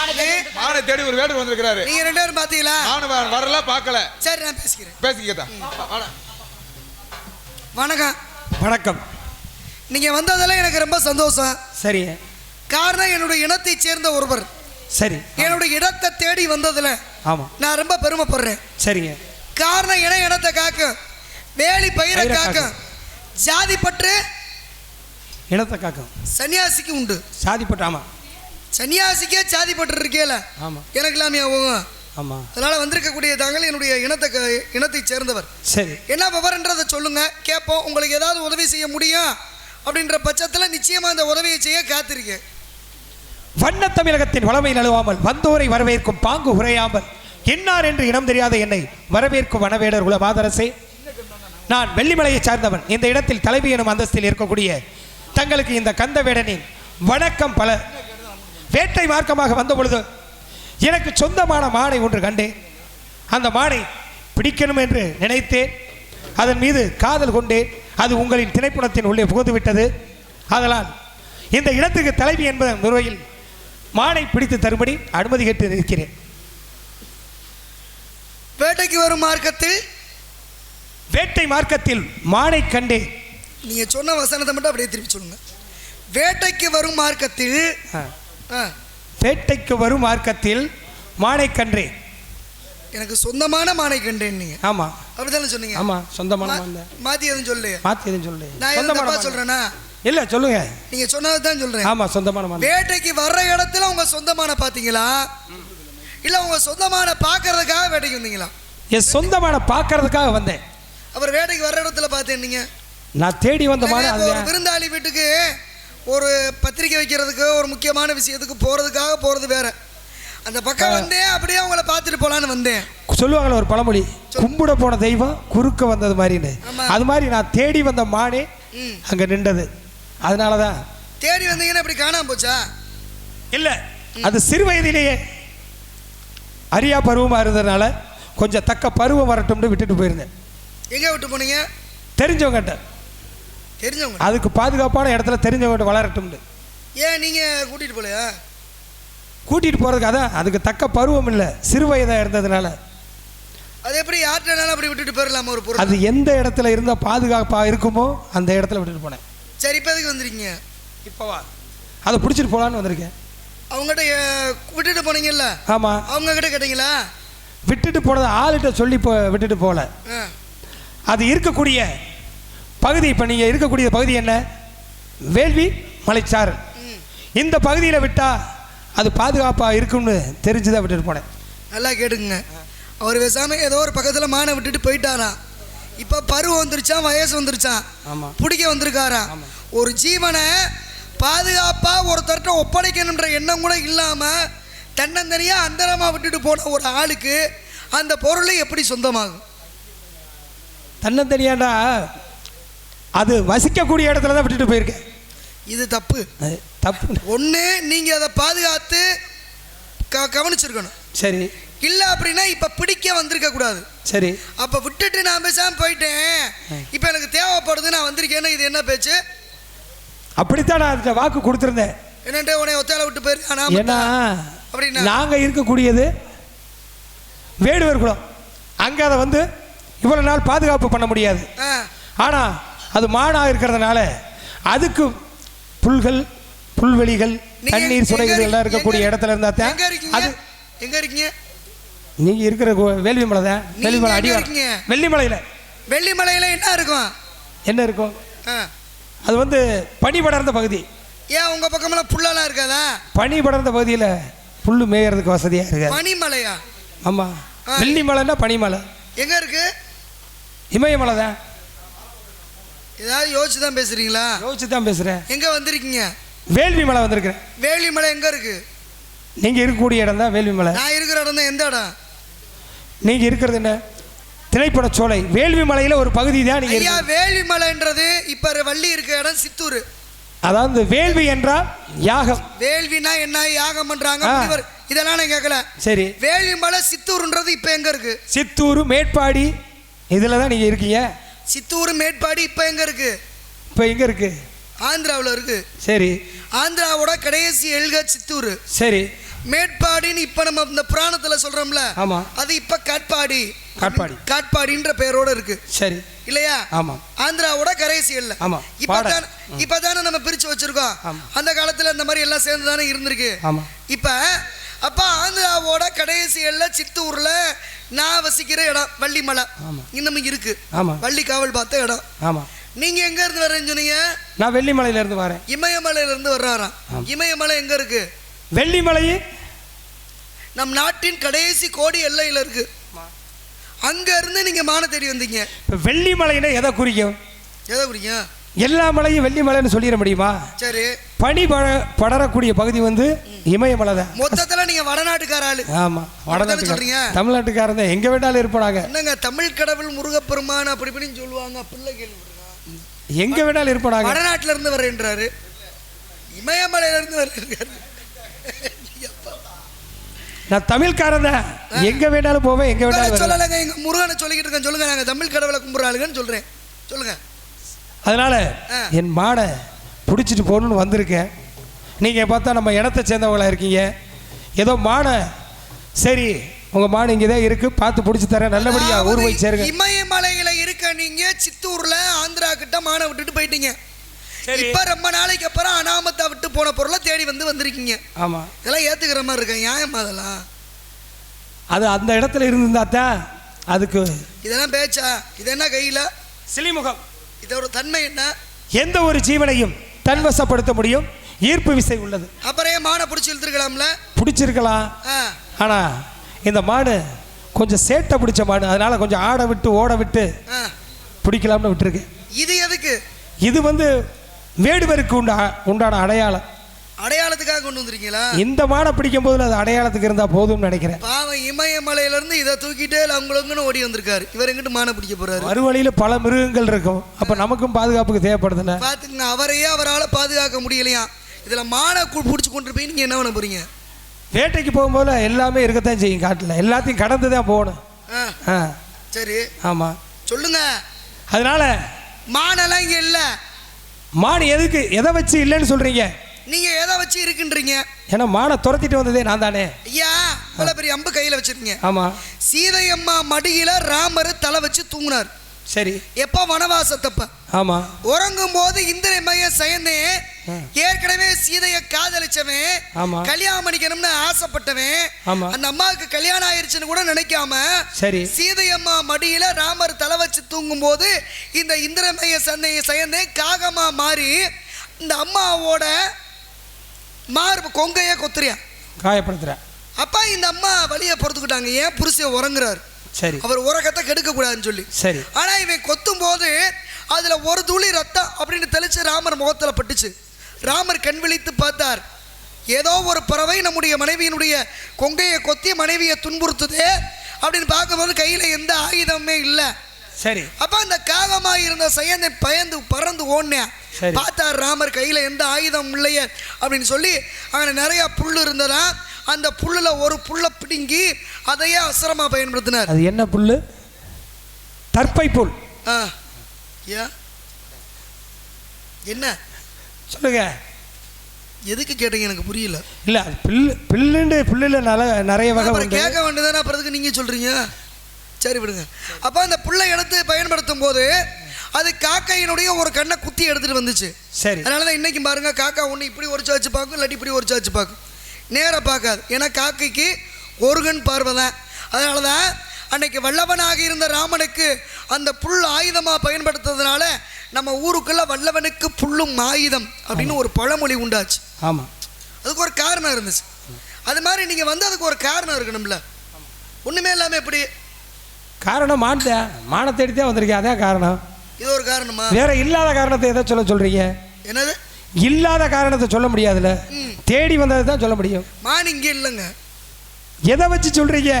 மானை தேடி ஒரு வேடு வந்திருக்கிறாரு. நீங்க ரெண்டு பேரும் பாத்தீங்களா? நானும் வரல பார்க்கல. சரி நான் பேசிக்கிறேன். பேசிக்கதா வணக்கம். வணக்கம். நீங்க வந்ததெல்லாம் எனக்கு ரொம்ப சந்தோஷம். சரிங்க காரணம் என்னுடைய இனத்தை சேர்ந்த ஒருவர். சரி. என்னுடைய இடத்தை தேடி வந்ததுல ஆமாம் நான் ரொம்ப பெருமைப்படுறேன். சரிங்க காரணம் இன இனத்தை காக்கும் வேலி பயிரை காக்கும் ஜாதி பற்று இனத்தை காக்கும் சன்னியாசிக்கு உண்டு. சாதிப்பட்டு ஆமாம் சன்னியாசிக்கே ஜாதி பற்று இருக்கேல ஆமாம் எனக்கு இல்லாமையா போகும் ஆமாம் அதனால வந்திருக்கக்கூடிய தாங்கள் என்னுடைய இனத்தை இனத்தை சேர்ந்தவர். சரி. என்ன விவரன்றதை சொல்லுங்க கேட்போம். உங்களுக்கு ஏதாவது உதவி செய்ய முடியும் அப்படின்ற பட்சத்தில் நிச்சயமா அந்த உதவியை செய்ய காத்திருக்கேன். வண்ண தமிழகத்தின் வளமை நழுவாமல் வந்தோரை வரவேற்கும் பாங்கு உரையாமல் என்னார் என்று இனம் தெரியாத என்னை வரவேற்கும் வனவேடர் குல மாதரசே நான் வெள்ளிமலையை சார்ந்தவன். இந்த இடத்தில் தலைவி எனும் அந்தஸ்தில் இருக்கக்கூடிய தங்களுக்கு இந்த கந்தவேடனின் வணக்கம் பல வேட்டை மார்க்கமாக வந்த பொழுது எனக்கு சொந்தமான மானை ஒன்று கண்டேன். அந்த மானை பிடிக்கணும் என்று நினைத்தேன். அதன் மீது காதல் கொண்டேன். அது உங்களின் திரைப்படத்தின் உள்ளே புகுந்து விட்டது அதனால் இந்த இடத்துக்கு தலைவி என்பதன் முறையில் மானை பிடித்து தரும்படி அனுமதி கேட்டு இருக்கிறேன். வேட்டைக்கு வரும் மார்க்கத்தில் வேட்டை மார்க்கத்தில் மானை கண்டேன். நீங்க சொன்ன வசனத்தை மட்டும் அப்படியே திருப்பி சொல்லுங்க. வேட்டைக்கு வரும் மார்க்கத்தில் வேட்டைக்கு வரும் மார்க்கத்தில் மானை கண்டேன் எனக்கு சொந்தமான மானை கண்டேன் நீங்க. ஆமாம் அப்படிதானே சொன்னீங்க? ஆமாம் சொந்தமான. மாத்தி எதுவும் சொல்லு மாற்றி எதுவும் சொல்லு நான் மான். சொல்றேனா? இல்லை சொல்லுங்க. நீங்க சொன்னதை தான் சொல்றேன். ஆமாம் சொந்தமான மான். வேட்டைக்கு வர்ற இடத்துல உங்க சொந்தமான பாத்தீங்களா? இல்ல உங்க சொந்தமான பாக்குறதுக்காக வேட்டைக்கு வந்தீங்களா? என் சொந்தமான பார்க்கறதுக்காக வந்தேன். அப்புறம் வேட்டைக்கு வர்ற இடத்துல பார்த்தேன் நீங்க. நான் தேடி வந்த மான் விருந்தாளி வீட்டுக்கு ஒரு பத்திரிக்கை வைக்கிறதுக்கு ஒரு முக்கியமான விஷயத்துக்கு போறதுக்காக போறது வேற. அந்த பக்கம் வந்தேன் அப்படியே அவங்கள பார்த்துட்டு போலான்னு வந்தேன். சொல்லுவாங்களே ஒரு பழமொழி கும்பிட போன தெய்வம் குறுக்க வந்தது மாதிரின்னு. அது மாதிரி நான் தேடி வந்த மானே. அங்கே நின்றது. அதனால தான் தேடி வந்தீங்கன்னா இப்படி காணாம போச்சா? இல்லை அது சிறு வயதிலேயே அரியா பருவமாக இருந்ததுனால கொஞ்சம் தக்க பருவம் வரட்டும்னு விட்டுட்டு போயிருந்தேன். எங்க விட்டு போனீங்க? தெரிஞ்சவங்ககிட்ட தெரிஞ்சவங்க அதுக்கு பாதுகாப்பான இடத்துல தெரிஞ்சவங்ககிட்ட வளரட்டும்னு. ஏன் நீங்க கூட்டிட்டு போலையா? கூட்டிகிட்டு போகிறதுக்கு அதான் அதுக்கு தக்க பருவம் இல்லை. சிறு வயதாக இருந்ததுனால. அது எப்படி யார்கிட்டனாலும் அப்படி விட்டுட்டு போயிடலாமா ஒரு பொருள்? அது எந்த இடத்துல இருந்தால் பாதுகாப்பாக இருக்குமோ அந்த இடத்துல விட்டுட்டு போனேன். சரி இப்போ எதுக்கு வந்திருக்கீங்க? இப்போவா அதை பிடிச்சிட்டு போகலான்னு வந்திருக்கேன். அவங்ககிட்ட விட்டுட்டு போனீங்கல்ல? ஆமாம் அவங்க கிட்ட கேட்டீங்களா? விட்டுட்டு போனதை ஆளுகிட்ட சொல்லி போ விட்டுட்டு போகல. அது இருக்கக்கூடிய பகுதி இப்போ நீங்கள் இருக்கக்கூடிய பகுதி என்ன? வேள்வி மலைச்சாரல் ம். இந்த பகுதியில் விட்டால் அது பாதுகாப்பாக இருக்கும்னு தெரிஞ்சு தான் விட்டுட்டு போனேன். நல்லா கேட்டுங்க அவர் பேசாம ஏதோ ஒரு பக்கத்தில் மானை விட்டுட்டு போயிட்டாராம் இப்போ பருவம் வந்துருச்சான் வயசு வந்துருச்சான் ஆமாம் பிடிக்க வந்திருக்காராம் ஒரு ஜீவனை பாதுகாப்பாக ஒருத்தர்கிட்ட ஒப்படைக்கணுன்ற எண்ணம் கூட இல்லாமல் தன்னந்தனியாக அந்தரமாக விட்டுட்டு போன ஒரு ஆளுக்கு அந்த பொருளை எப்படி சொந்தமாகும்? தன்னந்தனியாண்டா அது வசிக்கக்கூடிய இடத்துல தான் விட்டுட்டு போயிருக்கேன் இது தப்பு. தப்பு. ஒன்று நீங்கள் அதை பாதுகாத்து க கவனிச்சிருக்கணும். சரி. இல்லை அப்படின்னா இப்போ பிடிக்க வந்திருக்க கூடாது. சரி. அப்போ விட்டுட்டு நான் பேசாமல் போயிட்டேன். இப்போ எனக்கு தேவைப்படுது நான் வந்திருக்கேன்னு இது என்ன பேச்சு? அப்படித்தான் நான் அதுக்கு வாக்கு கொடுத்துருந்தேன். என்னன்ட்டு உன்னை ஒத்தால விட்டு போயிருக்கானா ஏன்னா அப்படின்னா? நாங்கள் இருக்கக்கூடியது வேடுவர் குலம். அங்கே அதை வந்து இவ்வளோ நாள் பாதுகாப்பு பண்ண முடியாது. ஆனால் அது மாடாக இருக்கிறதுனால அதுக்கு புல்கள் புல்வெளிகள் நீங்க தண்ணீர் சுடைகள் எல்லாம்? இருக்கக்கூடிய இடத்துல இருந்தா தான் அது எங்க இருக்கீங்க? நீங்கள் இருக்கிற வேள்விமலை தான். நீங்க அடிவாரம். இருக்கீங்க? வெள்ளிமலையில் வெள்ளிமலையில என்ன இருக்கும்? என்ன இருக்கும். அது வந்து பனி படர்ந்த பகுதி. ஏன் உங்க பக்கமெல்லாம் புல்லெல்லாம் இருக்காதா? பனி படர்ந்த பகுதியில் புல் மேயறதுக்கு வசதியாக இருக்காது. பனிமலையா ஆமாம் ஆ. வெள்ளிமலைன்னா பனிமலை. எங்க இருக்கு? இமயமலை தான். ஏதாவது யோசிச்சு தான் பேசுறீங்களா? யோசிச்சு தான் பேசுகிறேன் எங்க வந்திருக்கீங்க? வேள்வி மலை வந்திருக்கிறேன். வேலிமலை எங்க இருக்கு? நீங்கள் இருக்கக்கூடிய இடம் தான் வேள்வி மலை. நான் இருக்கிற இடம் தான் எந்த இடம்? நீங்கள் இருக்கிறது என்ன? திரைப்பட சோலை. வேள்வி மலையில் ஒரு பகுதி தான் நீங்கள் ஐயா வேலிமலைன்றது இப்ப வள்ளி இருக்க இடம் சித்தூர். அதாவது வேள்வி என்றால் யாகம். வேள்வினா என்ன? யாகம் பண்றாங்க? ஆ. முனிவர். இதெல்லாம் நான் கேட்கல சரி. வேலிமலை சித்தூர்ன்றது இப்ப எங்க இருக்கு? சித்தூர் மேட்பாடி இதில் தான் நீங்கள் இருக்கீங்க. சித்தூர் மேட்பாடி இப்ப எங்க இருக்கு? இப்போ எங்கே இருக்கு? ஆந்திராவில் இருக்கு. சரி. ஆந்திராவோட கடைசி எல்க சித்தூர். சரி. மேட்பாடின்னு இப்ப நம்ம இந்த புராணத்துல சொல்றோம்ல ஆமா. அது இப்ப காட்பாடி. காட்பாடி. காட்பாடின்ற பெயரோட இருக்கு. சரி. இல்லையா? ஆமா. ஆந்திராவோட கரைசி எல்லை. ஆமா. இப்பதானே இப்பதானே நம்ம பிரிச்சு வச்சிருக்கோம். அந்த காலத்துல இந்த மாதிரி எல்லாம் சேர்ந்து தானே இருந்திருக்கு. ஆமா. இப்ப அப்ப ஆந்திராவோட கடைசி எல்லை சித்தூர்ல நான் வசிக்கிற இடம் வள்ளிமலை ஆமா. இன்னும் இருக்கு. வள்ளி காவல் பார்த்த இடம். ஆமா. நீங்க எங்க இருந்து வர்றேன்னு சொன்னீங்க? நான் வெள்ளிமலையில இருந்து வரேன். இமயமலையில இருந்து வர்றாராம் இமயமலை எங்க இருக்கு? வெள்ளிமலை நம் நாட்டின் கடைசி கோடி எல்லையில இருக்கு. அங்க இருந்து நீங்க மான தேடி வந்தீங்க. வெள்ளிமலைன்னா எதை குறிக்கும்? எதை குறிங்க எல்லா மலையும் வெள்ளிமலைன்னு சொல்லிட முடியுமா? சரி. பனி பட படரக்கூடிய பகுதி வந்து இமயமலை தான் மொத்தத்துல நீங்க வடநாட்டுக்கார ஆளு ஆமா அப்படித்தானே சொல்றீங்க? வடநாட்டுக்காரன் தமிழ்நாட்டுக்காரன் தான். எங்க வேண்டாலும் இருப்பாங்க. என்னங்க தமிழ் கடவுள் முருகப்பெருமான் அப்படி இப்படின்னு சொல்லுவாங்க. பிள்ளை கேள்வி எங்க வேண்டாலும் இருப்பாங்க. வடநாட்டுல இருந்து வர்றேன்றாரு. இமயமலையில இருந்து வர்றாரு நான் தமிழ்காரன் தான். எங்க வேண்டாலும் போவேன் எங்க வருவேன். சொல்லலைங்க எங்க முருகனை சொல்லிக்கிட்டு இருக்கேன். சொல்லுங்க நாங்க தமிழ் கடவுளை கும்பிட்றாளுங்கன்னு சொல்றேன். சொல்லுங்க. அதனால. என் மாடை பிடிச்சிட்டு போகணுன்னு வந்திருக்கேன். நீங்க பார்த்தா நம்ம இடத்தை சேர்ந்தவங்களா இருக்கீங்க. ஏதோ மாடை சரி உங்க மாடு இங்கே தான் இருக்கு பார்த்து பிடிச்சி தரேன். நல்லபடியா ஊர் போய் சேருங்க. இமயமலையில இருக்க நீங்க சித்தூர்ல ஆந்திரா கிட்ட மான விட்டுட்டு போயிட்டீங்க. சரி. இப்ப ரொம்ப நாளைக்கு அப்புறம் அனாமத்தா விட்டு போன பொருளை தேடி வந்து வந்திருக்கீங்க. ஆமா. இதெல்லாம் ஏத்துக்கிற மாதிரி இருக்கேன் நியாயமா அதெல்லாம்? அது அந்த இடத்துல இருந்திருந்தா தான் அதுக்கு இதெல்லாம் பேச்சா? இது என்ன கையில? சிலிமுகம். இதோட தன்மை என்ன? எந்த ஒரு ஜீவனையும் தன்வசப்படுத்த முடியும். ஈர்ப்பு விசை உள்ளது. அப்புறம் மானை பிடிச்சி இழுத்துருக்கலாம்ல பிடிச்சிருக்கலாம். ஆ. ஆனா இந்த மாடு கொஞ்சம் சேட்டை பிடிச்ச மாடு அதனால கொஞ்சம் ஆட விட்டு ஓட விட்டு பிடிக்கலாம்னு விட்டுருக்கு. இது எதுக்கு? இது வந்து வேடுவருக்கு உண்டா உண்டான அடையாளம். அடையாளத்துக்காக கொண்டு வந்திருக்கீங்களா? இந்த மாடை பிடிக்கும் போதுல அது அடையாளத்துக்கு இருந்தா போதும்னு நினைக்கிறேன். பாவம் இமயமலையில இருந்து இதை தூக்கிட்டு லங்குலங்குன்னு ஓடி வந்திருக்காரு. இவர் எங்கிட்டு மானை பிடிக்க போறாரு? மறுவழியில பல மிருகங்கள் இருக்கும். அப்ப நமக்கும் பாதுகாப்புக்கு தேவைப்படுதுல்ல? பாத்துங்க அவரையே அவரால் பாதுகாக்க முடியலையா? இதுல மானை பிடிச்சி கொண்டு போய் நீங்க என்ன பண்ண போறீங்க? வேட்டைக்கு போகும்போது எல்லாமே இருக்கத்தான் செய்யும் காட்டுல. எல்லாத்தையும் கடந்து தான் போகணும். ஆ சரி. ஆமா. சொல்லுங்க. அதனால மானெல்லாம் இங்க இல்ல. மாடு எதுக்கு எதை வச்சு இல்லைன்னு சொல்றீங்க? நீங்க எதை வச்சு இருக்குன்றீங்க? ஏன்னா மானை துரத்திட்டு வந்ததே நான் தானே. ஐயா இவ்வளவு பெரிய அம்பு கையில வச்சிருக்கீங்க. ஆமா. சீதையம்மா மடியில ராமர் தலை வச்சு தூங்குனார். சரி. எப்ப வனவாசத்தப்ப? ஆமா. உறங்கும் போது இந்திரமய சயந்தே ஏற்கனவே சீதைய காதலிச்சவன் ஆமா. கல்யாணம் பண்ணிக்கணும்னு ஆசைப்பட்டவன் ஆமா. அந்த அம்மாவுக்கு கல்யாணம் ஆயிருச்சுன்னு கூட நினைக்காம சரி. சீதையம்மா மடியில ராமர் தலை வச்சு தூங்கும் போது இந்த இந்திரமய சந்தைய சயந்தே காகமா மாறி இந்த அம்மாவோட மார்பு கொங்கைய கொத்துறியா? காயப்படுத்துறேன். அப்பா இந்த அம்மா வழியை பொறுத்துக்கிட்டாங்க. ஏன் புருஷன் உறங்குறாரு? சரி. அவர் உறக்கத்தை கெடுக்க கூடாதுன்னு சொல்லி. சரி. ஆனா இவன் கொத்தும் போது அதுல ஒரு துளி ரத்தம் அப்படின்னு தெளிச்சு ராமர் முகத்துல பட்டுச்சு. ராமர் கண் விழித்து பார்த்தார். ஏதோ ஒரு பறவை நம்முடைய மனைவியினுடைய கொங்கையை கொத்தி மனைவியை துன்புறுத்துதே அப்படின்னு பார்க்கும்போது கையில எந்த ஆயுதமுமே இல்லை. சரி. அப்ப அந்த காகமா இருந்த சயனை பயந்து பறந்து ஓடினேன். பார்த்தார் ராமர் கையில எந்த ஆயுதம் இல்லையே அப்படின்னு சொல்லி அங்கே நிறைய புல் இருந்ததா அந்த புல்லுல ஒரு புல்லை பிடுங்கி அதையே அசுரமா பயன்படுத்தினார். அது என்ன புல்லு? தற்பை புல். ஆ என்ன? சொல்லுங்க. எதுக்கு கேட்டீங்க? எனக்கு புரியல. இல்ல பில்லு பில்லுண்டு பில்லுல நல்ல நிறைய வகை கேட்க வேண்டியதானே அப்புறம் எதுக்கு நீங்க சொல்றீங்க? சரி விடுங்க. அப்ப அந்த புல்லை எடுத்து பயன்படுத்தும் போது அது காக்கையினுடைய ஒரு கண்ணை குத்தி எடுத்துட்டு வந்துச்சு. சரி. அதனால தான் இன்னைக்கு பாருங்க காக்கா ஒன்று இப்படி ஒரு சாச்சு பார்க்கும் இல்லாட்டி இப்படி ஒரு சாச்சு பார்க்கும். நேராக பார்க்காது. ஏன்னா காக்கைக்கு ஒரு கண் பார்வை தான். அதனால தான் அன்னைக்கு வல்லவனாக இருந்த ராமனுக்கு அந்த புல் ஆயுதமாக பயன்படுத்துறதுனால நம்ம ஊருக்குள்ள வல்லவனுக்கு புல்லும் ஆயுதம் அப்படின்னு ஒரு பழமொழி உண்டாச்சு. ஆமா. அதுக்கு ஒரு காரணம் இருந்துச்சு. அது மாதிரி நீங்கள் வந்து அதுக்கு ஒரு காரணம் இருக்கணும்ல. ஒன்றுமே இல்லாமல் எப்படி? காரணம் மாட்டேன். மானை தேடி தான் வந்திருக்கேன். அதான் காரணம். இது ஒரு காரணமா? வேற இல்லாத காரணத்தை எதை சொல்ல சொல்றீங்க? என்னது? இல்லாத காரணத்தை சொல்ல முடியாதுல்ல. தேடி வந்ததை தான் சொல்ல முடியும். மான் இங்கே இல்லைங்க. எதை வச்சு சொல்றீங்க?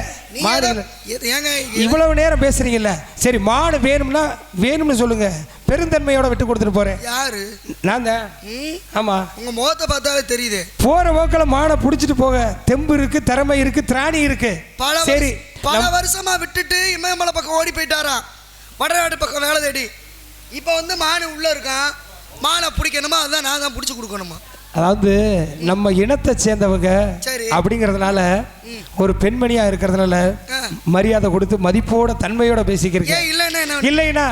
இவ்வளவு நேரம் பேசுறீங்கல்ல. சரி மாடு வேணும்னா வேணும்னு சொல்லுங்க. பெருந்தன்மையோட விட்டு கொடுத்துட்டு போறேன். யாரு? நான் தான். ஆமா. உங்க முகத்தை பார்த்தாலே தெரியுது. போற போக்கில் மாடை பிடிச்சிட்டு போக. தெம்பு இருக்கு திறமை இருக்கு திராணி இருக்கு. சரி பல வருஷமா விட்டுட்டு இமயமலை பக்கம் ஓடி போயிட்டாராம். வடநாடு பக்கம் வேலை தேடி. இப்போ வந்து மானு உள்ள இருக்கான். மானை பிடிக்கணுமா? அதான் நான் தான் பிடிச்சி கொடுக்கணுமா? அதாவது நம்ம இனத்தை சேர்ந்தவங்க சரி. அப்படிங்கிறதுனால ஒரு பெண்மணியா இருக்கிறதுனால. மரியாதை கொடுத்து மதிப்போட தன்மையோட பேசிக்கிறேன் ஏன் இல்லைன்னா.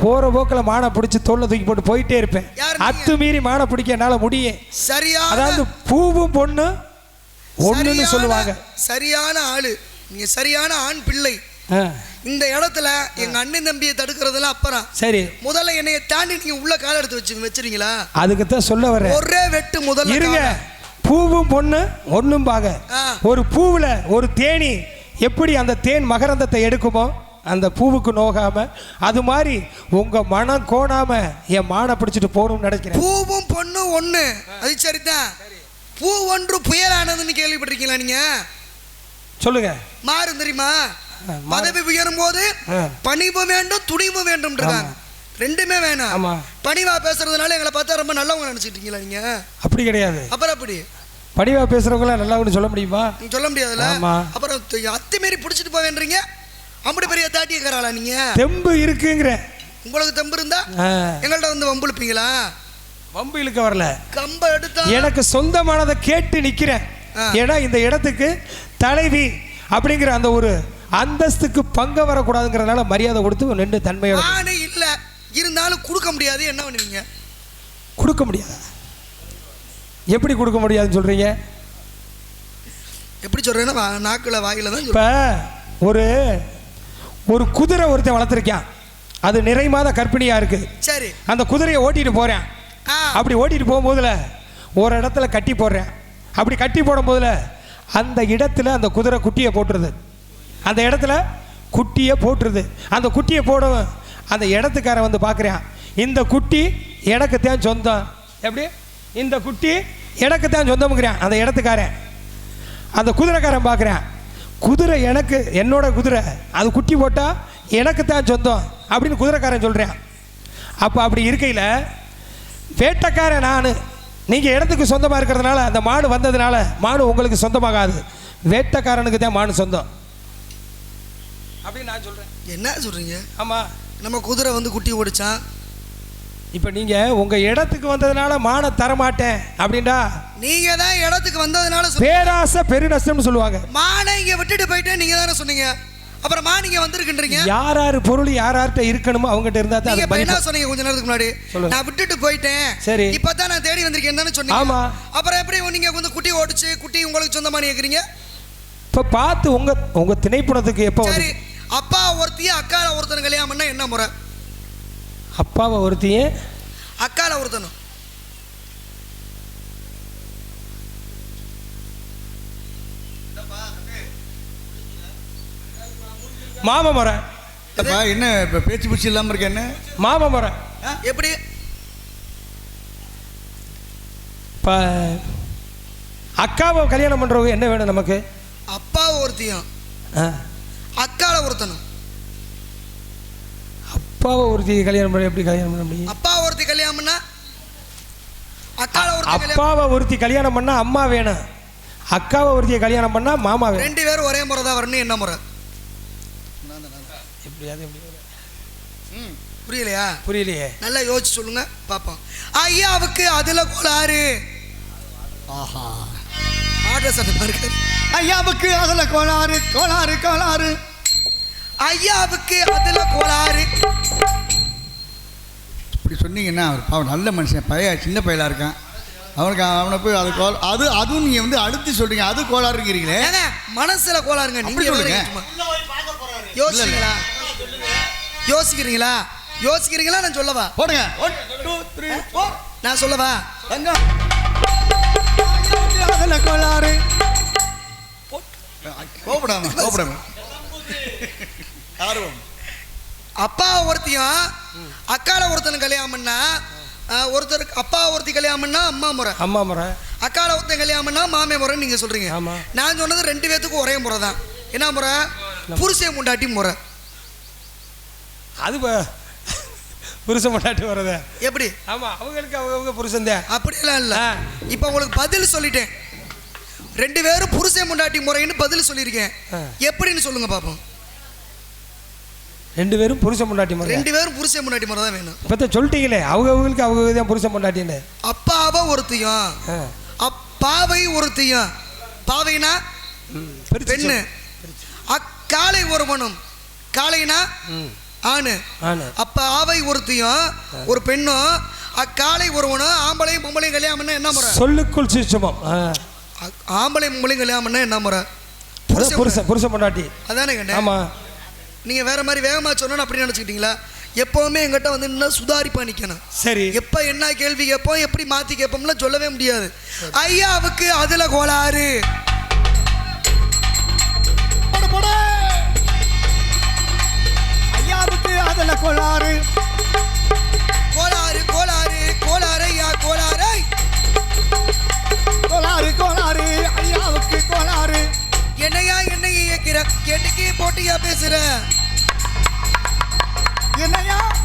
போற போக்குல மானை பிடிச்சி தோல்ல தூக்கி போட்டு போயிட்டே இருப்பேன் யாரு நீங்க? அத்து மீறி மானை பிடிக்க என்னால முடியும் சரியான அதாவது பூவும் பொண்ணு ஒண்ணுன்னு சொல்லுவாங்க சரியான ஆளு நீங்க சரியான ஆண் பிள்ளை இந்த இடத்துல எங்க அண்ணன் தம்பியை தடுக்கிறதுலாம் அப்புறம் சரி. முதல்ல என்னைய தாண்டி நீங்க உள்ள கால் எடுத்து வச்சு வச்சிருங்களா அதுக்கு தான் சொல்ல வரேன். ஒரே வெட்டு முதல்ல இருங்க. பூவும் பொண்ணு ஒண்ணும் பாங்க ஆ. ஒரு பூவுல ஒரு தேனி எப்படி அந்த தேன் மகரந்தத்தை எடுக்குமோ அந்த பூவுக்கு நோகாம அது மாதிரி உங்க மனம் கோணாம என் மானை பிடிச்சிட்டு போகணும்னு நினைக்கிறேன். பூவும் பொண்ணும் ஒண்ணு. அது சரிதான் பூ ஒன்று புயலானதுன்னு கேள்விப்பட்டிருக்கீங்களா நீங்க? சொல்லுங்க. மாறும் தெரியுமா. பதவி உயரும் போது. பணிவு வேண்டும் துணிவு வேண்டும் இருக்காங்க ரெண்டுமே வேணாம். ஆமா. பணிவா பேசுறதுனால எங்களை பார்த்தா ரொம்ப நல்லவங்க நினைச்சிட்டு இருக்கீங்களா நீங்க? அப்படி கிடையாது. அப்புறம் அப்படி படிவா பேசுறவங்கள நல்லா சொல்ல முடியுமா? சொல்ல முடியாதுல்ல. அப்புறம் அத்துமீறி பிடிச்சிட்டு போவேன்றீங்க அப்படி பெரிய தாட்டியக்காராளா நீங்க? தெம்பு இருக்குங்கிற. உங்களுக்கு தெம்பு இருந்தா? ஆ, எங்கள்ட்ட வந்து வம்புழுப்பீங்களா வம்பு இழுக்க வரல. கம்ப எடுத்தா? எனக்கு சொந்தமானதை கேட்டு நிக்கிறேன். ஏன்னா இந்த இடத்துக்கு தலைவி அப்படிங்கிற அந்த ஒரு அந்தஸ்துக்கு பங்க வரக்கூடாதுங்கிறதுனால மரியாதை கொடுத்து நின்று தன்மையோட ஆணு இல்ல. இருந்தாலும் கொடுக்க முடியாது. என்ன பண்ணுவீங்க? கொடுக்க முடியாது. எப்படி கொடுக்க முடியாதுன்னு சொல்றீங்க? எப்படி சொல்றேன்னா வா- நாக்குல வாயில தான் இப்ப ஒரு ஒரு குதிரை ஒருத்தன் வளர்த்துருக்கான். அது நிறை மாத கர்ப்பிணியா இருக்கு. சரி. அந்த குதிரையை ஓட்டிட்டு போறேன். ஆ. அப்படி ஓட்டிட்டு போகும்போதுல ஒரு இடத்துல கட்டி போடுறேன். அப்படி கட்டி போடும்போதுல அந்த இடத்துல அந்த குதிரை குட்டியை போட்டுருது. அந்த இடத்துல குட்டியை போட்டுருது. அந்த குட்டியை போடவும் அந்த இடத்துக்காரன் வந்து பார்க்குறான். இந்த குட்டி இடக்குத்தான் சொந்தம். எப்படி? இந்த குட்டி எனக்கு தான் சொந்தம்ங்கிறான். அந்த இடத்துக்காரன். அந்த குதிரைக்காரன் பார்க்குறேன். குதிரை எனக்கு என்னோட குதிரை. அது குட்டி போட்டால் எனக்கு தான் சொந்தம் அப்படின்னு குதிரைக்காரன் சொல்கிறேன் அப்போ அப்படி இருக்கையில் வேட்டைக்காரன் நான். நீங்கள் இடத்துக்கு சொந்தமாக இருக்கிறதுனால அந்த மாடு வந்ததுனால மாடு உங்களுக்கு சொந்தமாகாது. வேட்டைக்காரனுக்கு தான் மாடு சொந்தம். அப்படின்னு நான் சொல்கிறேன் என்ன சொல்றீங்க? ஆமாம் நம்ம குதிரை வந்து குட்டி ஓடிச்சான். இப்போ நீங்கள் உங்கள் இடத்துக்கு வந்ததுனால மானை தரமாட்டேன் அப்படின்டா. நீங்க தான் இடத்துக்கு வந்ததுனால பேராசை பெருநஷ்டம்னு சொல்லுவாங்க. மானை இங்க விட்டுட்டு போயிட்டு நீங்க தானே சொன்னீங்க. அப்புறம் மா நீங்க வந்திருக்குன்றீங்க. யார் யார் பொருள் யார் யார்கிட்ட இருக்கணுமோ அவங்ககிட்ட இருந்தால் தான் நீங்க இப்ப என்ன. சொன்னீங்க கொஞ்ச நேரத்துக்கு முன்னாடி. நான் விட்டுட்டு போயிட்டேன். சரி. இப்பதான் நான் தேடி வந்திருக்கேன். தானே சொன்னீங்க. ஆமா. அப்புறம் எப்படி நீங்க வந்து குட்டி ஓடிச்சு குட்டி உங்களுக்கு சொந்தமா கேக்குறீங்க? இப்போ பார்த்து உங்கள் உங்கள் திணைப்புணத்துக்கு எப்போ சரி. அப்பா ஒருத்தையும் அக்கால ஒருத்தன் கல்யாணம் பண்ணா என்ன முறை? அப்பாவை ஒருத்தையும் அக்கால ஒருத்தனும். மாம முறை. அப்பா என்ன இப்போ பேச்சு பூச்சி இல்லாமல் இருக்க என்ன? மாம முறை. எப்படி? இப்போ அக்காவை கல்யாணம் பண்ணுறவங்க என்ன வேணும் நமக்கு? அப்பா ஒருத்தையும். ஆ. அக்கால ஒருத்தனும். அப்பாவை ஒருத்தி கல்யாணம் பண்ண எப்படி கல்யாணம் பண்ண முடியும்? அப்பா ஒருத்தி கல்யாணம் பண்ணா? அக்கால ஒருத்தி அப்பாவை ஒருத்தி கல்யாணம் பண்ணா அம்மா வேணும் அக்காவை ஒருத்தியை கல்யாணம் பண்ணா மாமா வேணும். ரெண்டு பேரும் ஒரே முறை தான் வரணும் என்ன முறை? எப்படியாவது எப்படி புரியலையா? புரியலையே. நல்லா யோசிச்சு சொல்லுங்க பாப்போம். ஐயாவுக்கு அதுல கோளாறு. ஆஹா. சட்டம் இருக்கு ஐயாவுக்கு அதில் கோளாறு கோளாறு கோளாறு. ஐயாவுக்கு அதுல கோளாறு. இப்படி சொன்னீங்கன்னா அவர் பாவம் நல்ல மனுஷன் பைய சின்ன பையலாக இருக்கான். அவனுக்கு அவனை போய் அது கோல் அது அதுவும் நீங்கள் வந்து அடுத்து சொல்றீங்க அது கோளாறுங்கிறீங்களே ஏங்க மனசுல கோளாறுங்க அப்படி நீங்க சொல்லுங்க. யோசிக்கிறீங்களா? யோசிக்கிறீங்களா? யோசிக்கிறீங்களா? நான் சொல்லவா? போடுங்க. ஒன் டூ த்ரீ ஃபோர் நான் சொல்லவா? தங்கம். அதில் கோளாறு. கோபடாம கோபடாம ஆர்வம். அப்பா ஒருத்தையும் அக்கால ஒருத்தன் கல்யாணம் பண்ணா ஒருத்தருக்கு அப்பா ஒருத்தி கல்யாணம் பண்ணா அம்மா முறை. அம்மா முறை. அக்கால ஒருத்தன் கல்யாணம் பண்ணா மாமே முறைன்னு நீங்க சொல்றீங்க. ஆமா. நான் சொன்னது ரெண்டு பேத்துக்கும் ஒரே முறை தான். என்ன முறை? புருஷன் முண்டாட்டி முறை. அது புருஷன் பொண்டாட்டி வர்றத எப்படி? ஆமா அவங்களுக்கு அவங்க புருஷன் தான் அப்படியெல்லாம் இல்லை. இப்போ உங்களுக்கு பதில் சொல்லிட்டேன். ரெண்டு பேரும் புருஷன் முண்டாட்டி முறைன்னு பதில் சொல்லியிருக்கேன். எப்படின்னு சொல்லுங்க பாப்போம். ரெண்டு பேரும் புருஷன் பொண்டாட்டி முறை. ரெண்டு பேரும் புருஷன் முன்னாடி முறை தான் வேணும். இப்போ சொல்லிட்டீங்களே அவங்க அவங்களுக்கு அவங்க தான் புருஷன் பொண்டாட்டின்னு அப்பா பாவ ஒருத்தியும். அப்பாவை ஒருத்தியும் பாவைனா பெண்ணு. அக்காலை ஒருவனும். காளைனா? ம், ஆணு. ஆணு. அப்ப ஆவை ஒருத்தியும் ஒரு பெண்ணும் அக்காலை ஒருவனும் ஆம்பளையும் பொம்பளையும் கல்யாணம் என்ன முறை? சொல்லுக்குள் சூட்சுமம் ஆ. அ- ஆம்பளையும் பொம்பளையும் கல்யாணம் பண்ணா என்ன முறை? அதான் புருஷன் புருஷன் புருஷன் பொண்டாட்டி. அதானே கண்ணே? ஆமா. நீங்க வேற மாதிரி வேகமா சொன்னோன்னு அப்படி நினைச்சுக்கிட்டீங்களா? எப்பவுமே எங்கிட்ட வந்து இன்னும் சுதாரிப்பா நிக்கணும். சரி. எப்ப என்ன கேள்வி கேட்போம் எப்படி மாத்தி கேட்போம்லாம் சொல்லவே முடியாது. ஐயாவுக்கு அதுல கோளாறு. போடு, போடு. ஐயாவுக்கு அதுல கோளாறு கோளாறு. கோளாறு கோளாறு.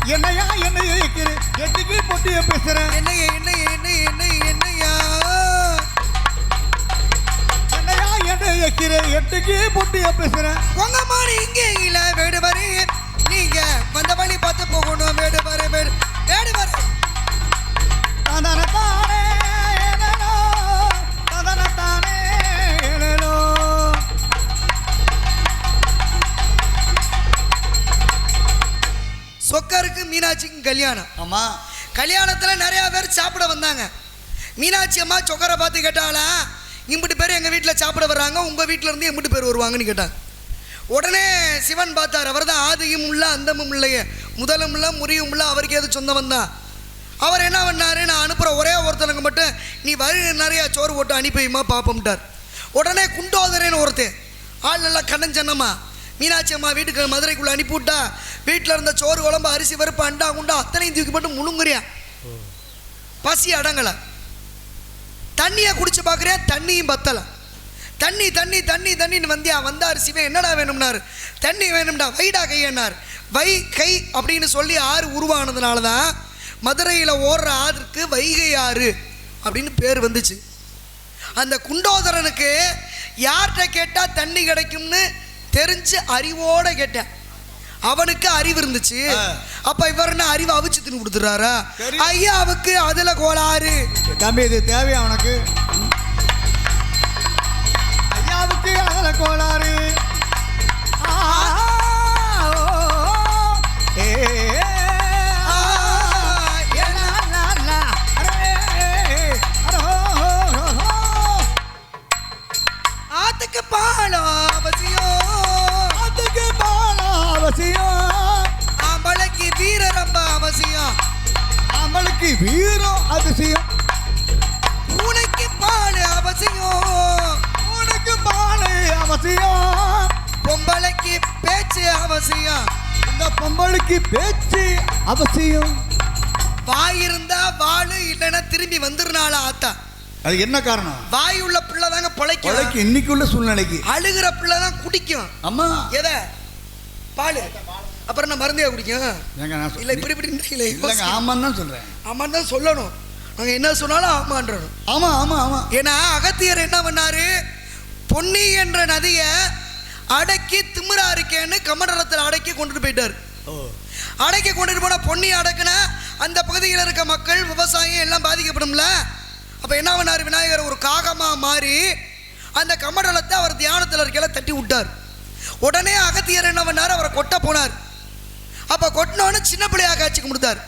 என்னையா என்னையா என்ன இருக்கிறேன் எட்டுக்கு பொட்டிய பேசுறேன். என்னைய என்னைய என்னைய என்னைய என்னையா? என்னையா என்ன இருக்கிறேன் எட்டுக்கு பொட்டிய பேசுறேன். உங்க மாதிரி இங்கே இல்ல வேடு மீனாட்சிக்கும் கல்யாணம். ஆமா. கல்யாணத்தில் நிறைய பேர் சாப்பிட வந்தாங்க. மீனாட்சி அம்மா சொக்கரை பார்த்து கேட்டாளா இம்பிட்டு பேர் எங்கள் வீட்டில் சாப்பிட வர்றாங்க உங்கள் வீட்டில் இருந்து எம்பிட்டு பேர் வருவாங்கன்னு கேட்டாங்க. உடனே சிவன் பார்த்தார் அவர் தான் ஆதியும் உள்ள அந்தமும் இல்லையே. முதலும் இல்லை முறியும் இல்லை அவருக்கு எது சொந்தம் தான் அவர் என்ன பண்ணாரு நான் அனுப்புகிற ஒரே ஒருத்தனுக்கு மட்டும் நீ வரி நிறையா சோறு போட்டு அனுப்பி வைமா பார்ப்போம்ட்டார் உடனே குண்டோதரேன்னு ஒருத்தன் ஆள் நல்லா கண்ணஞ்சன்னம்மா. மீனாட்சி அம்மா வீட்டுக்கு மதுரைக்குள்ளே அனுப்பிவிட்டா. வீட்டில் இருந்த சோறு குழம்பு அரிசி பருப்பு அண்டா குண்டா அத்தனையும் தூக்கி போட்டு முழுங்குறியான் பசி அடங்கலை. தண்ணியை குடிச்சு பார்க்குறேன் தண்ணியும் பத்தலை. தண்ணி தண்ணி தண்ணி தண்ணின்னு வந்தியா? வந்தார் சிவன் என்னடா வேணும்னாரு? தண்ணி வேணும்டா வைடா கையன்னார் வை கை அப்படின்னு சொல்லி ஆறு உருவானதுனால தான் மதுரையில் ஓடுற ஆறுக்கு வைகை ஆறு அப்படின்னு பேர் வந்துச்சு. அந்த குண்டோதரனுக்கு யார்கிட்ட கேட்டால் தண்ணி கிடைக்கும்னு தெரிஞ்சு அறிவோட கேட்டேன் அவனுக்கு அறிவு இருந்துச்சு அப்ப இவர் என்ன அறிவு அவிச்சு தின்னு கொடுத்துறாரா சரி. ஐயாவுக்கு அதுல கோளாறு தம்பி இது தேவையா உனக்கு ஐயாவுக்கு அதுல கோளாறு. ஆத்துக்கு பாலம் அவசியம். ஆம்பளைக்கு வீர ரொம்ப அவசியம். நம்மளுக்கு வீரம் அதிசயம். பூனைக்கு பால் அவசியம். உனக்கு பாலை அவசியம். பொம்பளைக்கு பேச்சு அவசியம். இந்த பொம்பளுக்கு பேச்சு அவசியம். வாய் இருந்தா வாழு இல்லைன்னா திரும்பி வந்துருனால ஆத்தா? அது என்ன காரணம்? வாய் உள்ள பிள்ளை தாங்க பிழைக்கும். இன்னைக்குள்ள சூழ்நிலைக்கு. அழுகிற பிள்ளை தான் குடிக்கும். அம்மா. எதை? பால். அப்புறம் நான் மருந்தையா குடிக்கும் இல்ல இப்படி இப்படி இல்லைங்க ஆமான்னு தான் சொல்றேன். ஆமான்னு தான் சொல்லணும். நாங்க என்ன சொன்னாலும் ஆமான்றணும். ஆமா ஆமா ஆமா. ஏன்னா அகத்தியர் என்ன பண்ணாரு? பொன்னி என்ற நதியை அடக்கி திமிரா இருக்கேன்னு கமண்டலத்தில் அடக்கி கொண்டுட்டு போயிட்டார். அடக்கி கொண்டுட்டு போன பொன்னி அடக்குனா அந்த பகுதியில் இருக்க மக்கள் விவசாயம் எல்லாம் பாதிக்கப்படும்ல. அப்போ என்ன பண்ணார் விநாயகர்? ஒரு காகமா மாறி அந்த கமண்டலத்தை அவர் தியானத்தில் இருக்கையில தட்டி விட்டார். உடனே அகத்தியர் என்ன பண்ணார்? அவரை கொட்ட போனார். அப்போ கொட்டினோன்னு சின்ன பிள்ளையாக காட்சி கொடுத்தார்.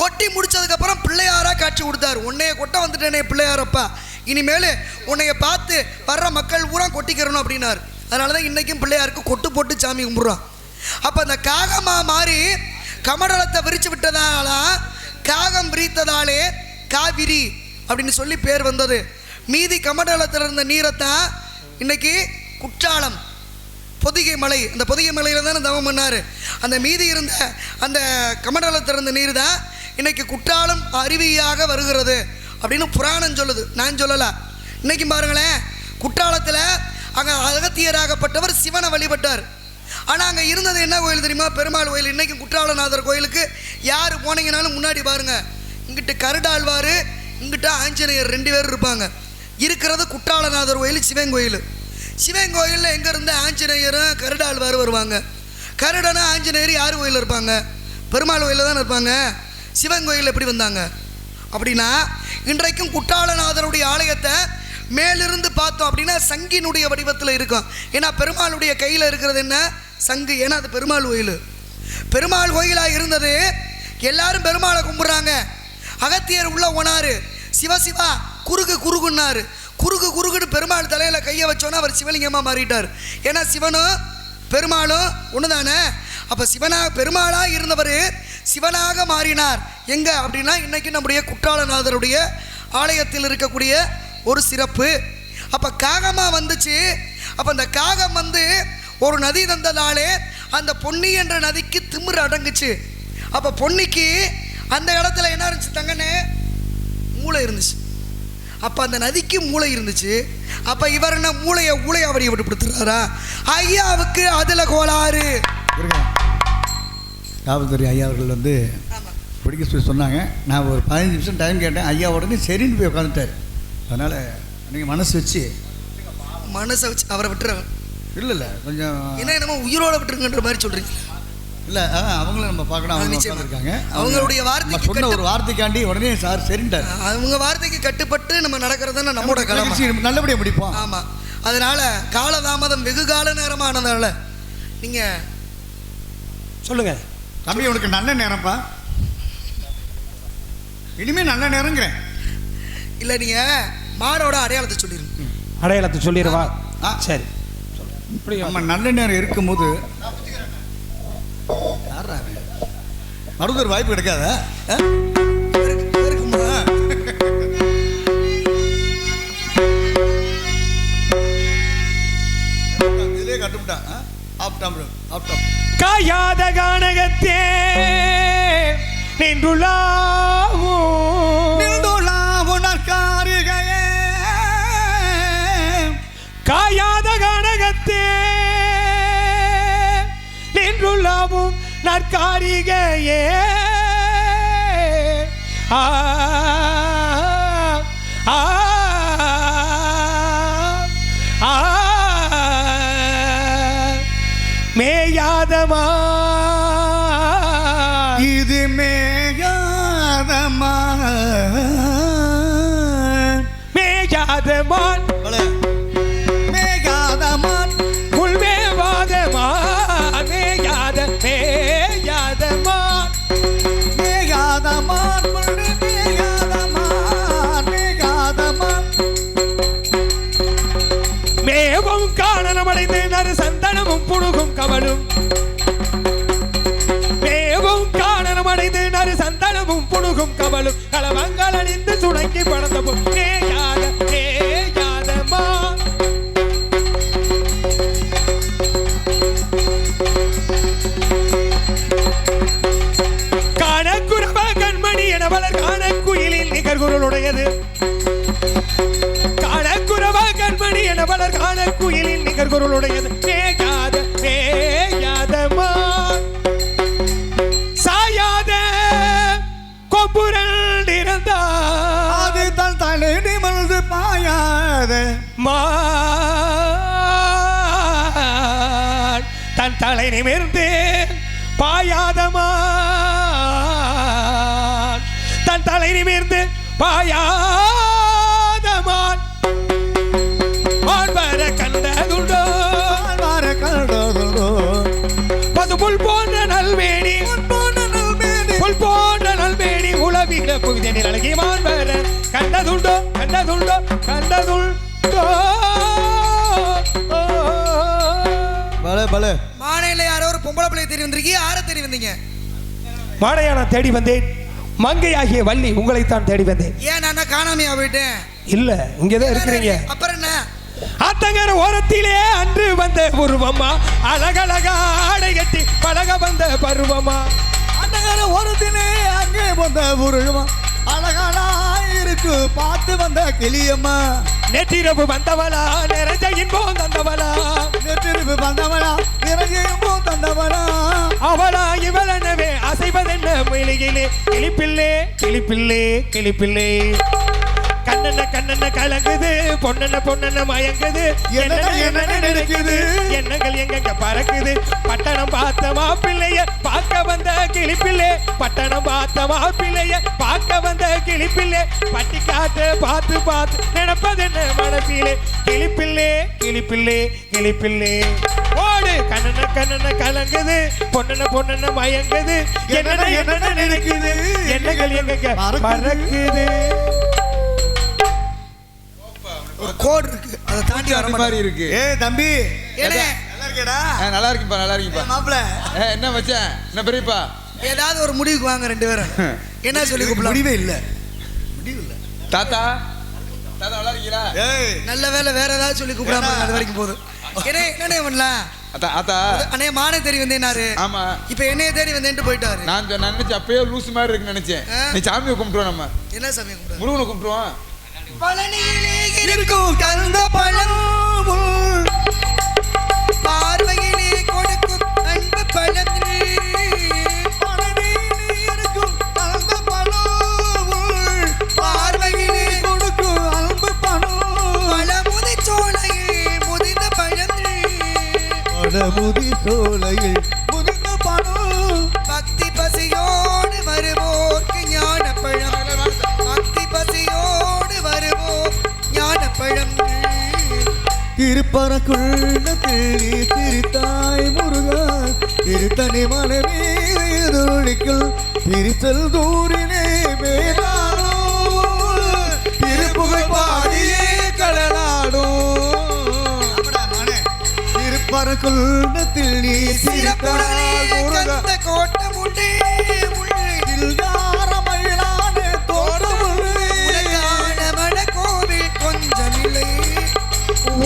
கொட்டி முடிச்சதுக்கப்புறம் பிள்ளையாராக காட்சி கொடுத்தார். உன்னைய கொட்ட வந்துட்டேனே பிள்ளையாரப்பா. இனிமேல் உன்னைய பார்த்து வர்ற மக்கள் பூரா கொட்டிக்கிறணும் அப்படின்னார். அதனால தான் இன்றைக்கும் பிள்ளையாருக்கு கொட்டு போட்டு சாமி கும்பிட்றோம் அப்போ அந்த காகமாக மாறி கமடலத்தை விரித்து விட்டதால காகம் விரித்ததாலே காவிரி அப்படின்னு சொல்லி பேர் வந்தது. மீதி கமண்டலத்தில் இருந்த நீரைத்தான் இன்னைக்கு குற்றாலம். பொதிகை மலை. அந்த பொதிகை மலையில் தானே தவம் பண்ணார். அந்த மீதி இருந்த அந்த கமண்டலத்திலிருந்த நீர் தான் இன்னைக்கு குற்றாலம் அருவியாக வருகிறது அப்படின்னு புராணம் சொல்லுது. நான் சொல்லலை. இன்னைக்கு பாருங்களேன் குற்றாலத்தில் அங்கே அகத்தியராகப்பட்டவர் சிவனை வழிபட்டார். ஆனால் அங்கே இருந்தது என்ன கோயில் தெரியுமா? பெருமாள் கோயில். இன்றைக்கும் குற்றாலநாதர் கோயிலுக்கு யார் போனீங்கனாலும் முன்னாடி பாருங்கள் இங்கிட்டு கருடாழ்வார் இங்கிட்ட ஆஞ்சநேயர் ரெண்டு பேர் இருப்பாங்க. இருக்கிறது குற்றாலநாதர் கோயில் சிவன் கோயில். சிவன் கோயிலில் எங்கேருந்து ஆஞ்சநேயரும் கருடாழ்வார் வருவாங்க. கருடனும் ஆஞ்சநேயர் யார் கோயிலில் இருப்பாங்க? பெருமாள் கோயிலில் தானே இருப்பாங்க. சிவன் கோயில் எப்படி வந்தாங்க? அப்படின்னா இன்றைக்கும் குட்டாளநாதருடைய ஆலயத்தை மேலிருந்து பார்த்தோம் அப்படின்னா சங்கினுடைய வடிவத்தில் இருக்கும். ஏன்னா பெருமாளுடைய கையில் இருக்கிறது என்ன? சங்கு. ஏன்னா அது பெருமாள் கோயில். பெருமாள் கோயிலாக இருந்தது எல்லாரும் பெருமாளை கும்பிட்றாங்க. அகத்தியர் உள்ள ஓனாரு சிவசிவா குறுகு குறுகுன்னாரு. குறுகு குறுகுன்னு பெருமாள் தலையில் கையை வச்சோன்னா அவர் சிவலிங்கமாக மாறிட்டார். ஏன்னா சிவனும் பெருமாளும் ஒன்று தானே அப்போ சிவனாக பெருமாளாக இருந்தவர் சிவனாக மாறினார். எங்கே? அப்படின்னா இன்றைக்கி நம்முடைய குற்றாலநாதருடைய ஆலயத்தில் இருக்கக்கூடிய ஒரு சிறப்பு. அப்போ காகமாக வந்துச்சு. அப்போ அந்த காகம் வந்து ஒரு நதி தந்ததாலே அந்த பொன்னி என்ற நதிக்கு திமிர் அடங்குச்சு. அப்போ பொன்னிக்கு அந்த இடத்துல என்ன இருந்துச்சு தங்கன்னு மூளை இருந்துச்சு. அப்போ அந்த நதிக்கு மூளை இருந்துச்சு. அப்போ இவர் என்ன மூளையை ஊளைய அவரை விட்டு கொடுத்துறாரா ஐயாவுக்கு அதில் கோளாறு. காவல்துறை ஐயா அவர்கள் வந்து பிடிக்க சொல்லி சொன்னாங்க. நான் ஒரு பதினஞ்சு நிமிஷம் டைம் கேட்டேன். ஐயா உடனே சரின்னு போய் உட்காந்துட்டார் அதனால் நீங்கள் மனசு வச்சு மனசை வச்சு அவரை விட்டுறவன். இல்லை இல்லை. கொஞ்சம் என்ன என்னமோ உயிரோட விட்டுருங்கன்ற மாதிரி சொல்றீங்க. இல்லை அவங்களும் நம்ம பார்க்கணும். அவங்க நிச்சயமா. உட்காந்துருக்காங்க அவங்களுடைய வார்த்தைக்கு சொன்ன ஒரு வார்த்தைக்காண்டி உடனே சார் சரின்ட்டார். அவங்க வார்த்தைக்கு கட்டுப்பட்டு நம்ம நடக்கிறது தானே நம்மளோட கடமை நல்லபடியாக முடிப்போம். ஆமாம் அதனால காலதாமதம் வெகு கால நேரமானதால நீங்கள் சொல்லுங்க. தம்பி உனக்கு நல்ல நேரம்ப்பா. இனிமேல் நல்ல நேரங்கிறேன் இல்லை நீங்கள் மாடோட அடையாளத்தை சொல்லிருங்க. அடையாளத்தை சொல்லிடுவா. ஆ. சரி. இப்படி நம்ம நல்ல நேரம் இருக்கும்போது அவன்? மருதர் வாய்ப்பு கிடைக்காத? இவருக்கு- இவருக்குமா? இதே கட்டுவிட்டான் ஆப்டாம் ஆப்டாம் காயாத கானகத்தே நின்றுள்ளாவோ? காயாத கானகத்தே நின்றுள்ளாவும் நற்காரிகையே. ஆ ஆ. கவலும் மேவும் காணனமடைந்து நறு சந்தனமும் புழுகும் கவலும். களவங்கள் அணிந்து சுடங்கி படந்தவும். மேயாத மேயாதமா காணக்குறவ கண்மணி என வளர் காணக்குயிலில் நிகர்குரலுடையது. காணக்குறவ கண்மணி என வளர் தன் தலை நிமிர்ந்து பாயாதமான் தன் தலை நிமிர்ந்து பாயா வந்திருக்கீங்க யாரை தேடி வந்தீங்க. மாடையா நான் தேடி வந்தேன். மங்கையாகிய வள்ளி உங்களைத்தான் தேடி வந்தேன். ஏன் நான் காணாமையா போயிட்டேன்? இல்ல இங்கதான் இருக்கிறீங்க. அப்புறம் என்ன? ஆத்தங்கர ஓரத்திலே அன்று வந்த உருவமா? அழகழகா ஆடை கட்டி பழக வந்த பருவமா? அண்ணகார ஓரத்திலே அங்கே வந்த உருவம்? அழகானா இருக்கு பார்த்து வந்த கிளியம்மா. நெற்றிரவு வந்தவளா நிறைஞ்ச இன்பம் தந்தவளா. நெற்றிருப்பு வந்தவளா இறங்கியும் தந்தவளா. அவளா இவளனவே அசைவதென்ன மொழியிலே? கிளிப்பிள்ளே கிளிப்பிள்ளே கிளிப்பிள்ளே கண்ணன கண்ணன கலங்குது பொண்ணன பொண்ணன மயங்குது. என்னென்ன நடக்குது? எண்ணங்கள் எங்கெங்க பறக்குது? பட்டணம் பார்த்த மாப்பிள்ளைய பார்க்க வந்த கிளிப்பிள்ளை. பட்டணம் பார்த்த மாப்பிள்ளைய பார்க்க வந்த கிளிப்பிள்ளை. பட்டி காட்டு பார்த்து பார்த்து நினைப்பது என்ன மனசிலே? கிளிப்பிள்ளை கிளிப்பிள்ளை கிளிப்பிள்ளை. ஓடு! கண்ணன கண்ணன கலங்குது பொண்ணன பொண்ணன மயங்குது. என்னென்ன என்னென்ன நினைக்குது? எண்ணங்கள் எங்கெங்க பறக்குது ஒரு கோடு இருக்கு. அதை தாண்டி வர மாதிரி இருக்கு. ஏ தம்பி. நல்லா இருக்கேடா. நல்லா இருக்குப்பா நல்லா இருக்குப்பா மாப்பிள்ள ஏ, என்ன மச்சான்? என்ன பெரியப்பா? ஏதாவது ஒரு முடிவுக்கு வாங்க ரெண்டு பேரும். என்ன சொல்லி கூப்பிடலாம்? முடிவே இல்லை. முடிவு இல்லை. தாத்தா. தாத்தா நல்லா இருக்கீங்களா? ஏய். நல்ல வேலை வேற ஏதாவது சொல்லி கூப்பிடாம அது வரைக்கும் போதும். ஏனே என்னண்ணே பண்ணலாம்? அண்ணே மானை தேடி வந்தேனாரு ஆமா. இப்ப என்னைய தேடி வந்தேன்ட்டு போயிட்டாரு. நான் நினைச்சேன் அப்பயே லூஸ் மாதிரி இருக்குன்னு நினைச்சேன். நீ சாமியை கும்பிட்டுருவோம் நம்ம. என்ன சமயம் கூப்பிடாரு முருகனை கும்பிட்டுருவோம் பழனியிலே இருக்கும் கந்த பழம் பார்வையிலே கொடுக்கும் அன்பு பழம் பார்வையிலே கொடுக்கும் அன்பு பணம் பழமுதி சோலையில் முதிர்ந்த பழம் படமுதி சோலையில் திருப்பரக்குள்ள தேடி திருத்தாய் முருகா. திருத்தனி திருத்தணி மனமீதுளிக்குள் திருத்தல் தூரினே மேலானோ. திருப்புகை பாடியே கடலாடும் திருப்பரக்குள்ளத்தில் நீ திருத்தாய் முருகா. கோட்டை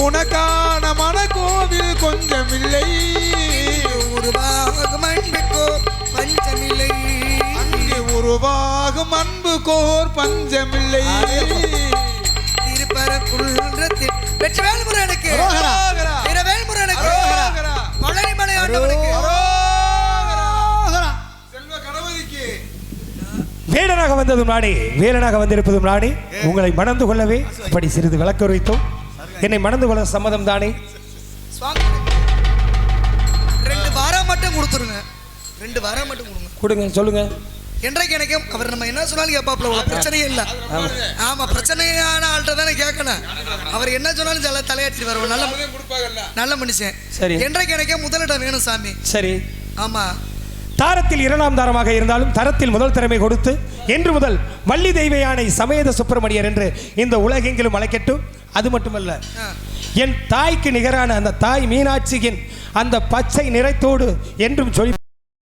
உனக்கான மனக்கோவில் கொஞ்சம் இல்லை உருவாகும் அன்புக்கோ பஞ்சமில்லை. அங்கே உருவாகும் அன்பு கோர் பஞ்சமில்லை. திருப்பரக்குன்றத்தில் வெற்றி வேல்முருகனுக்கு வேல்முருகனுக்கு. பழனிமலை ஆண்டவனுக்கு வேடனாக வந்ததும் நானே வீரனாக வந்திருப்பதும் நானே உங்களை மணந்து கொள்ளவே அப்படி சிறிது விளக்க வைத்தோம் என்னை மணந்து கொள்ள சம்மதம் தானே? சுவாமி ரெண்டு வாரம் மட்டும் கொடுத்துருங்க. ரெண்டு வாரம் மட்டும் கொடுங்க. கொடுங்க சொல்லுங்க. என்றைக்கு எனக்கும் அவர் நம்ம என்ன சொன்னாலும் கேட்பாப்புல ஒரு பிரச்சனையே இல்லை. ஆமா. பிரச்சனையான ஆள்கிட்ட தானே கேட்கணும். அவர் என்ன சொன்னாலும் தலை தலையாட்டிட்டு வருவோம் நல்ல நல்ல மனுஷன். சரி. என்றைக்கு எனக்கே முதலிடம் வேணும் சாமி. சரி. ஆமா. தாரத்தில் இரண்டாம் தாரமாக இருந்தாலும் தரத்தில் முதல் திறமை கொடுத்து என்று முதல் வள்ளி தெய்வ யானை சமேத சுப்பிரமணியர் என்று இந்த உலகெங்கிலும் அழைக்கட்டும் அது மட்டுமல்ல என் தாய்க்கு நிகரான அந்த தாய் மீனாட்சியின் அந்த பச்சை நிறத்தோடு என்றும் சொல்லி